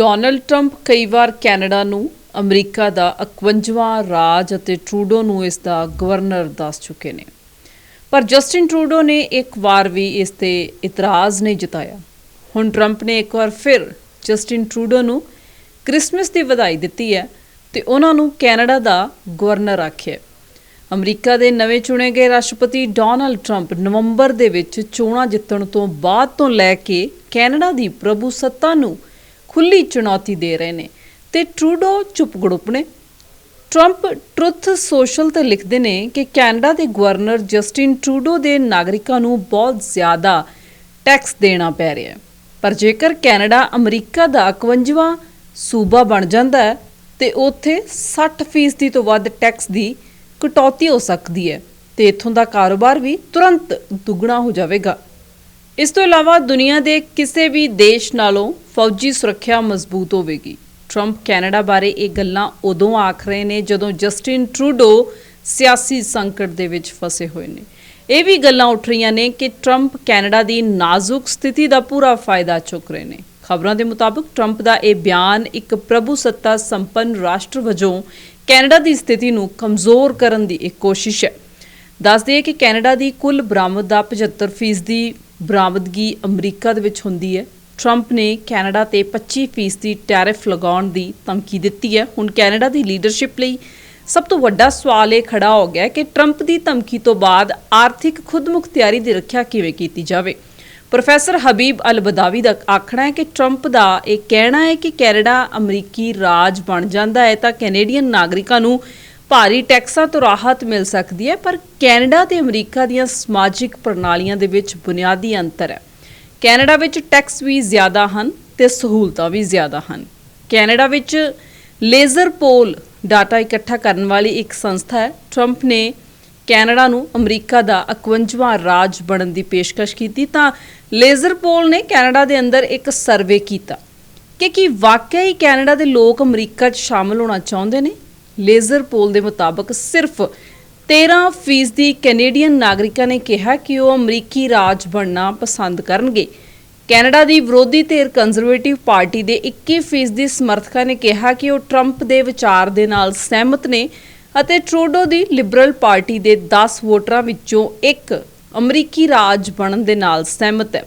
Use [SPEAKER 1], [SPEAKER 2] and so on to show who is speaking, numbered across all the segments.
[SPEAKER 1] Donald Trump ਕਈ ਵਾਰ Canada ਨੂੰ, America ਦਾ 51ਵਾਂ ਰਾਜ ਅਤੇ ਟਰੂਡੋ ਨੂੰ ਇਸ ਦਾ ਗਵਰਨਰ ਦੱਸ ਚੁੱਕੇ ਨੇ। ਪਰ ਜਸਟਿਨ ਟਰੂਡੋ ਨੇ ਇੱਕ ਵਾਰ ਵੀ ਇਸ ਤੇ ਇਤਰਾਜ਼ ਨਹੀਂ ਜਤਾਇਆ। ਹੁਣ ਟਰੰਪ ਨੇ ਇੱਕ ਵਾਰ ਫਿਰ ਜਸਟਿਨ ਟਰੂਡੋ ਨੂੰ ਕ੍ਰਿਸਮਸ ਦੀ ਵਧਾਈ ਦਿੱਤੀ ਹੈ ਤੇ ਉਹਨਾਂ ਨੂੰ ਕੈਨੇਡਾ ਦਾ ਗਵਰਨਰ ਆਖਿਆ ਅਮਰੀਕਾ ਦੇ ਨਵੇਂ ਚੁਣੇ ਗਏ ਰਾਸ਼ਟਰਪਤੀ ਡੋਨਲਡ ਟਰੰਪ ਨਵੰਬਰ ਦੇ ਵਿੱਚ ਚੋਣਾਂ ਜਿੱਤਣ ਤੋਂ ਬਾਅਦ ਤੋਂ ਲੈ ਕੇ ਕੈਨੇਡਾ ਦੀ ਪ੍ਰਭੂ ਸੱਤਾ ਨੂੰ ਖੁੱਲੀ ਚੁਣੌਤੀ ਦੇ ਰਹੇ ਨੇ ਤੇ ਟਰੂਡੋ ਚੁੱਪਗੜੁੱਪ ਨੇ। ਟਰੰਪ ਟਰੁੱਥ ਸੋਸ਼ਲ ਤੇ ਲਿਖਦੇ ਨੇ ਕਿ ਕੈਨੇਡਾ ਦੇ ਗਵਰਨਰ ਜਸਟਿਨ ਟਰੂਡੋ ਦੇ ਨਾਗਰਿਕਾਂ ਨੂੰ ਬਹੁਤ ਜ਼ਿਆਦਾ ਟੈਕਸ ਦੇਣਾ ਪੈ ਰਿਹਾ ਹੈ। ਪਰ ਜੇਕਰ ਕੈਨੇਡਾ ਅਮਰੀਕਾ ਦਾ 51ਵਾਂ ਸੂਬਾ ਬਣ ਜਾਂਦਾ ਹੈ, ਤੇ ਉੱਥੇ 60% ਤੋਂ ਵੱਧ ਟੈਕਸ ਦੀ ਕਟੌਤੀ ਹੋ ਸਕਦੀ ਹੈ ਤੇ ਇੱਥੋਂ ਦਾ ਕਾਰੋਬਾਰ ਵੀ ਤੁਰੰਤ ਦੁੱਗਣਾ ਹੋ ਜਾਵੇਗਾ। ਇਸ ਤੋਂ ਇਲਾਵਾ ਦੁਨੀਆ ਦੇ ਕਿਸੇ ਵੀ ਦੇਸ਼ ਨਾਲੋਂ ਫੌਜੀ ਸੁਰੱਖਿਆ ਮਜ਼ਬੂਤ ਹੋਵੇਗੀ। ਟਰੰਪ ਕੈਨੇਡਾ ਬਾਰੇ ਇਹ ਗੱਲਾਂ ਉਦੋਂ ਆਖ ਰਹੇ ਨੇ ਜਦੋਂ ਜਸਟਿਨ ਟਰੂਡੋ ਸਿਆਸੀ ਸੰਕਟ ਦੇ ਵਿੱਚ ਫਸੇ ਹੋਏ ਨੇ। ਇਹ ਵੀ ਗੱਲਾਂ ਉੱਠ ਰਹੀਆਂ ਨੇ ਕਿ ਟਰੰਪ ਕੈਨੇਡਾ ਦੀ ਨਾਜ਼ੁਕ ਸਥਿਤੀ ਦਾ ਪੂਰਾ ਫਾਇਦਾ ਚੁੱਕ ਰਹੇ ਨੇ। ਖਬਰਾਂ ਦੇ ਮੁਤਾਬਕ ਟਰੰਪ ਦਾ ਇਹ ਬਿਆਨ ਇੱਕ ਪ੍ਰਭੂ ਸੱਤਾ ਸੰਪੰਨ ਰਾਸ਼ਟਰ ਵਜੋਂ ਕੈਨੇਡਾ ਦੀ ਸਥਿਤੀ ਨੂੰ ਕਮਜ਼ੋਰ ਕਰਨ ਦੀ ਇੱਕ ਕੋਸ਼ਿਸ਼ ਹੈ। ਦੱਸ ਦਈਏ ਕਿ ਕੈਨੇਡਾ ਦੀ ਕੁੱਲ ਬਰਾਮਦ ਦਾ 75% ਦੀ ਬਰਾਮਦਗੀ ਅਮਰੀਕਾ ਦੇ ਵਿੱਚ ਹੁੰਦੀ ਹੈ। ਟਰੰਪ ਨੇ ਕੈਨੇਡਾ ਤੇ 25% ਦੀ ਟੈਰਿਫ ਲਗਾਉਣ ਦੀ ਧਮਕੀ ਦਿੱਤੀ ਹੈ। ਹੁਣ ਕੈਨੇਡਾ ਦੀ ਲੀਡਰਸ਼ਿਪ ਲਈ ਸਭ ਤੋਂ ਵੱਡਾ ਸਵਾਲ ਇਹ ਖੜਾ ਹੋ ਗਿਆ ਕਿ ਟਰੰਪ ਦੀ ਧਮਕੀ ਤੋਂ ਬਾਅਦ ਆਰਥਿਕ ਖੁਦਮੁਖਤਿਆਰੀ ਦੀ ਰੱਖਿਆ ਕਿਵੇਂ ਕੀਤੀ ਜਾਵੇ। ਪ੍ਰੋਫੈਸਰ ਹਬੀਬ ਅਲ ਬਦਾਵੀ ਦਾ ਆਖਣਾ ਹੈ ਕਿ ਟਰੰਪ ਦਾ ਇਹ ਕਹਿਣਾ ਹੈ ਕਿ ਕੈਨੇਡਾ ਅਮਰੀਕੀ ਰਾਜ ਬਣ ਜਾਂਦਾ ਹੈ ਤਾਂ ਕੈਨੇਡੀਅਨ ਨਾਗਰਿਕਾਂ ਨੂੰ ਭਾਰੀ ਟੈਕਸਾਂ ਤੋਂ ਰਾਹਤ ਮਿਲ ਸਕਦੀ ਹੈ, ਪਰ ਕੈਨੇਡਾ ਤੇ ਅਮਰੀਕਾ ਦੀਆਂ ਸਮਾਜਿਕ ਪ੍ਰਣਾਲੀਆਂ ਦੇ ਵਿੱਚ ਬੁਨਿਆਦੀ ਅੰਤਰ ਹੈ। ਕੈਨੇਡਾ ਵਿੱਚ ਟੈਕਸ ਵੀ ਜ਼ਿਆਦਾ ਹਨ ਤੇ ਸਹੂਲਤਾਂ ਵੀ ਜ਼ਿਆਦਾ ਹਨ। ਕੈਨੇਡਾ ਵਿੱਚ ਲੇਜ਼ਰ ਪੋਲ ਡਾਟਾ ਇਕੱਠਾ ਕਰਨ ਵਾਲੀ ਇੱਕ ਸੰਸਥਾ ਹੈ। ਟਰੰਪ ਨੇ ਕੈਨੇਡਾ ਨੂੰ ਅਮਰੀਕਾ ਦਾ 51ਵਾਂ ਰਾਜ ਬਣਨ ਦੀ ਪੇਸ਼ਕਸ਼ ਕੀਤੀ ਤਾਂ ਲੇਜ਼ਰ ਪੋਲ ਨੇ ਕੈਨੇਡਾ ਦੇ ਅੰਦਰ ਇੱਕ ਸਰਵੇ ਕੀਤਾ ਕਿ ਕੀ ਵਾਕਿਆ ਹੀ ਕੈਨੇਡਾ ਦੇ ਲੋਕ ਅਮਰੀਕਾ 'ਚ ਸ਼ਾਮਲ ਹੋਣਾ ਚਾਹੁੰਦੇ ਨੇ? ਲੇਜ਼ਰ ਪੋਲ ਦੇ ਮੁਤਾਬਕ ਸਿਰਫ 13% ਕੈਨੇਡੀਅਨ ਨਾਗਰਿਕਾਂ ਨੇ ਕਿਹਾ ਕਿ ਉਹ ਅਮਰੀਕੀ ਰਾਜ ਬਣਨਾ ਪਸੰਦ ਕਰਨਗੇ। ਕੈਨੇਡਾ ਦੀ ਵਿਰੋਧੀ ਧਿਰ ਕੰਜ਼ਰਵੇਟਿਵ ਪਾਰਟੀ ਦੇ 21% ਸਮਰਥਕਾਂ ਨੇ ਕਿਹਾ ਕਿ ਉਹ ਟਰੰਪ ਦੇ ਵਿਚਾਰ ਦੇ ਨਾਲ ਸਹਿਮਤ ਨੇ ਅਤੇ ਟਰੂਡੋ ਦੀ ਲਿਬਰਲ ਪਾਰਟੀ ਦੇ 10 ਵੋਟਰਾਂ ਵਿੱਚੋਂ ਇੱਕ ਅਮਰੀਕੀ ਰਾਜ ਬਣਨ ਦੇ ਨਾਲ ਸਹਿਮਤ ਹੈ।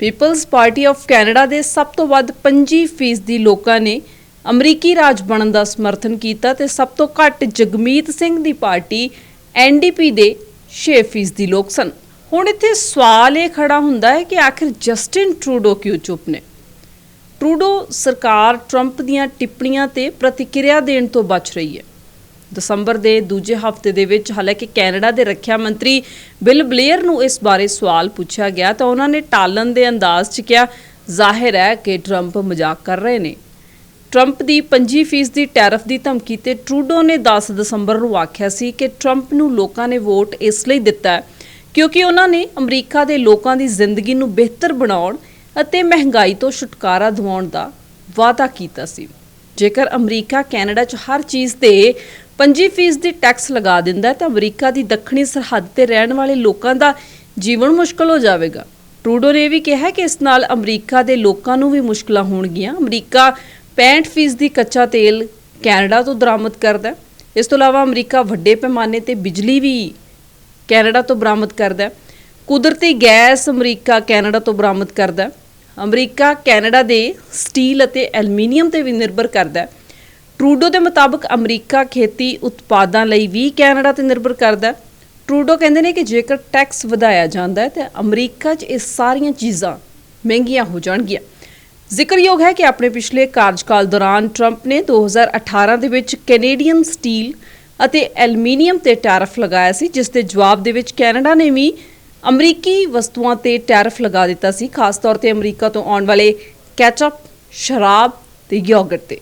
[SPEAKER 1] ਪੀਪਲਜ਼ ਪਾਰਟੀ ਆਫ ਕੈਨੇਡਾ ਦੇ ਸਭ ਤੋਂ ਵੱਧ 25% ਲੋਕਾਂ ਨੇ ਅਮਰੀਕੀ ਰਾਜ ਬਣਨ ਦਾ ਸਮਰਥਨ ਕੀਤਾ ਤੇ ਸਭ ਤੋਂ ਘੱਟ ਜਗਮੀਤ ਸਿੰਘ ਦੀ ਪਾਰਟੀ ਐਨਡੀਪੀ ਦੇ 6% ਲੋਕ ਸਨ। ਹੁਣ ਇੱਥੇ ਸਵਾਲ ਇਹ ਖੜਾ ਹੁੰਦਾ ਹੈ ਕਿ ਆਖਿਰ ਜਸਟਿਨ ਟਰੂਡੋ ਕਿਉਂ ਚੁੱਪ ਨੇ? ਟਰੂਡੋ ਸਰਕਾਰ ਟਰੰਪ ਦੀਆਂ ਟਿੱਪਣੀਆਂ ਤੇ ਪ੍ਰਤੀਕਿਰਿਆ ਦੇਣ ਤੋਂ ਬਚ ਰਹੀ ਹੈ। ਦਸੰਬਰ ਦੇ ਦੂਜੇ ਹਫ਼ਤੇ ਦੇ ਵਿੱਚ ਹਾਲਾਂਕਿ ਕੈਨੇਡਾ ਦੇ ਰੱਖਿਆ ਮੰਤਰੀ ਬਿਲ ਬਲੇਅਰ ਨੂੰ ਇਸ ਬਾਰੇ ਸਵਾਲ ਪੁੱਛਿਆ ਗਿਆ ਤਾਂ ਉਹਨਾਂ ਨੇ ਟਾਲਣ ਦੇ ਅੰਦਾਜ਼ 'ਚ ਕਿਹਾ, ਜ਼ਾਹਿਰ ਹੈ ਕਿ ਟਰੰਪ ਮਜ਼ਾਕ ਕਰ ਰਹੇ ਨੇ। ਟਰੰਪ ਦੀ 25% ਦੀ ਟੈਰਿਫ ਦੀ ਧਮਕੀ ਤੇ ਟਰੂਡੋ ਨੇ 10 ਦਸੰਬਰ ਨੂੰ ਆਖਿਆ ਸੀ ਕਿ ਟਰੰਪ ਨੂੰ ਲੋਕਾਂ ਨੇ ਵੋਟ ਇਸ ਲਈ ਦਿੱਤਾ ਹੈ, ਕਿਉਂਕਿ ਉਹਨਾਂ ਨੇ ਅਮਰੀਕਾ ਦੇ ਲੋਕਾਂ ਦੀ ਜ਼ਿੰਦਗੀ ਨੂੰ ਬਿਹਤਰ ਬਣਾਉਣ ਅਤੇ ਮਹਿੰਗਾਈ ਤੋਂ ਛੁਟਕਾਰਾ ਦਿਵਾਉਣ ਦਾ ਵਾਅਦਾ ਕੀਤਾ ਸੀ। ਜੇਕਰ ਅਮਰੀਕਾ ਕੈਨੇਡਾ 'ਚ ਹਰ ਚੀਜ਼ ਤੇ 25% ਦੀ ਟੈਕਸ ਲਗਾ ਦਿੰਦਾ ਤਾਂ ਅਮਰੀਕਾ ਦੀ ਦੱਖਣੀ ਸਰਹੱਦ ਤੇ ਰਹਿਣ ਵਾਲੇ ਲੋਕਾਂ ਦਾ ਜੀਵਨ ਮੁਸ਼ਕਲ ਹੋ ਜਾਵੇਗਾ। ਟਰੂਡੋ ਨੇ ਇਹ ਵੀ ਕਿਹਾ ਕਿ ਇਸ ਨਾਲ ਅਮਰੀਕਾ ਦੇ ਲੋਕਾਂ ਨੂੰ ਵੀ ਮੁਸ਼ਕਲਾਂ ਹੋਣਗੀਆਂ। ਅਮਰੀਕਾ 65% ਦੀ ਕੱਚਾ ਤੇਲ ਕੈਨੇਡਾ ਤੋਂ ਦਰਾਮਦ ਕਰਦਾ ਇਸ ਤੋਂ ਇਲਾਵਾ ਅਮਰੀਕਾ ਵੱਡੇ ਪੈਮਾਨੇ ਤੇ ਬਿਜਲੀ ਵੀ ਕੈਨੇਡਾ ਤੋਂ ਬਰਾਮਦ ਕਰਦਾ ਕੁਦਰਤੀ ਗੈਸ ਅਮਰੀਕਾ ਕੈਨੇਡਾ ਤੋਂ ਬਰਾਮਦ ਕਰਦਾ ਅਮਰੀਕਾ ਕੈਨੇਡਾ ਦੇ ਸਟੀਲ ਅਤੇ ਐਲੂਮੀਨੀਅਮ ਤੇ ਵੀ ਨਿਰਭਰ ਕਰਦਾ ਟਰੂਡੋ ਦੇ ਮੁਤਾਬਕ ਅਮਰੀਕਾ ਖੇਤੀ ਉਤਪਾਦਾਂ ਲਈ ਵੀ ਕੈਨੇਡਾ ਤੇ ਨਿਰਭਰ ਕਰਦਾ ਟਰੂਡੋ ਕਹਿੰਦੇ ਨੇ ਕਿ ਜੇਕਰ ਟੈਕਸ ਵਧਾਇਆ ਜਾਂਦਾ ਹੈ, ਤਾਂ ਅਮਰੀਕਾ 'ਚ ਇਹ ਸਾਰੀਆਂ ਚੀਜ਼ਾਂ ਮਹਿੰਗੀਆਂ ਹੋ ਜਾਣਗੀਆਂ। ਜ਼ਿਕਰਯੋਗ ਹੈ ਕਿ ਆਪਣੇ ਪਿਛਲੇ ਕਾਰਜਕਾਲ ਦੌਰਾਨ ਟਰੰਪ ਨੇ 2018 ਦੇ ਵਿੱਚ ਕੈਨੇਡੀਅਨ ਸਟੀਲ ਅਤੇ ਐਲੂਮੀਨੀਅਮ ਤੇ ਟੈਰਿਫ ਲਗਾਇਆ ਸੀ, ਜਿਸ ਦੇ ਜਵਾਬ ਦੇ ਵਿੱਚ ਕੈਨੇਡਾ ਨੇ ਵੀ ਅਮਰੀਕੀ ਵਸਤੂਆਂ ਤੇ ਟੈਰਿਫ ਲਗਾ ਦਿੱਤਾ ਸੀ, ਖਾਸ ਤੌਰ ਤੇ ਅਮਰੀਕਾ ਤੋਂ ਆਉਣ ਵਾਲੇ ਕੈਚਅਪ, ਸ਼ਰਾਬ ਤੇ ਯੋਗਰਟ ਤੇ।